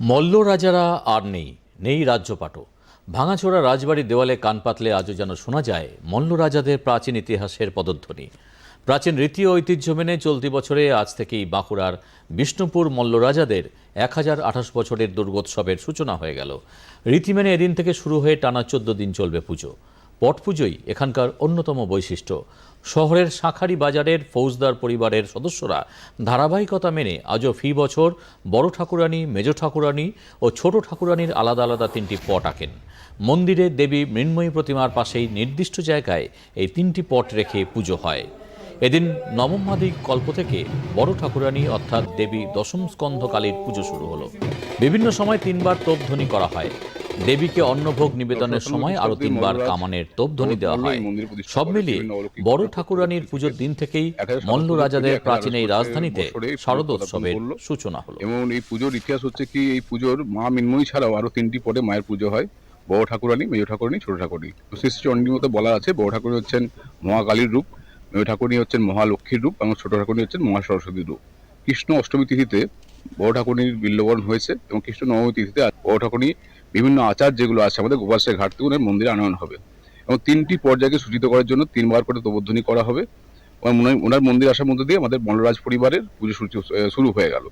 মল্ল রাজারা আর নেই নেই রাজ্যপাটও। ভাঙাচোরা রাজবাড়ির দেওয়ালে কান পাতলে আজও যেন শোনা যায়, মল্ল রাজাদের প্রাচীন ইতিহাসের পদধ্বনি। প্রাচীন রীতি ঐতিহ্য মেনে চলতি বছরে আজ থেকেই বাঁকুড়ার বিষ্ণুপুর মল্ল রাজাদের এক হাজার আঠাশ বছরের দুর্গোৎসবের সূচনা হয়ে গেল। রীতি মেনে এদিন থেকে শুরু হয়ে টানা চোদ্দ দিন চলবে পুজো। পট পুজোই এখানকার অন্যতম বৈশিষ্ট্য। শহরের শাঁখারি বাজারের ফৌজদার পরিবারের সদস্যরা ধারাবাহিকতা মেনে আজও ফি বছর, বড় ঠাকুরানী, মেজ ঠাকুরানী ও ছোট ঠাকুরানীর আলাদা আলাদা তিনটি পট আঁকেন। মন্দিরে দেবী মৃন্ময়ী প্রতিমার পাশেই নির্দিষ্ট জায়গায় এই তিনটি পট রেখে পুজো হয়। এদিন নবম মাদিক কল্প থেকে বড় ঠাকুরানী অর্থাৎ দেবী দশম স্কন্ধকালীর পুজো শুরু হলো। বিভিন্ন সময় তিনবার তোপধ্বনি করা হয়। দেবীকে অন্নভোগ নিবেদনের সময় আরও তিনবার কামানের তোপধ্বনি দেওয়া হয়। সব মিলিয়ে বড় ঠাকুরানীর পুজোর দিন থেকেই মল্ল রাজাদের প্রাচীন এই রাজধানীতে শারদোৎসবের সূচনা হলো। এবং এই পুজোর ইতিহাস হচ্ছে কি এই পুজোর মা মিন্ময়ী ছাড়াও আরও তিনটি পদে মায়ের পুজো হয়। বড় ঠাকুরানী মেজ ঠাকুরানী ছোট ঠাকুরানী। শ্রী শ্রী চণ্ডীর মতো বলা আছে বড় ঠাকুরানী হচ্ছেন মহাকালীর রূপ মেজ ঠাকুরানী হচ্ছেন মহালক্ষ্মীর রূপ এবং ছোট ঠাকুরানী হচ্ছেন মহা সরস্বতীর রূপ। কৃষ্ণ অষ্টমী তিথিতে বড় ঠাকুরনির বিল্লবরণ হয়েছে এবং কৃষ্ণ নবমী তিথিতে বড় ঠাকুরনি বিভিন্ন আচার যেগুলো আছে আমাদের গোপালসাই ঘাট থেকে মন্দিরে আনয়ন হবে। এবং তিনটি পর্যায়কে সূচিত করার জন্য তিনবার করে তোবধ্বনি করা হবে। ওনার মন্দির আসার মধ্যে দিয়ে আমাদের বনরাজ পরিবারের পুজো সূচি- শুরু হয়ে গেল।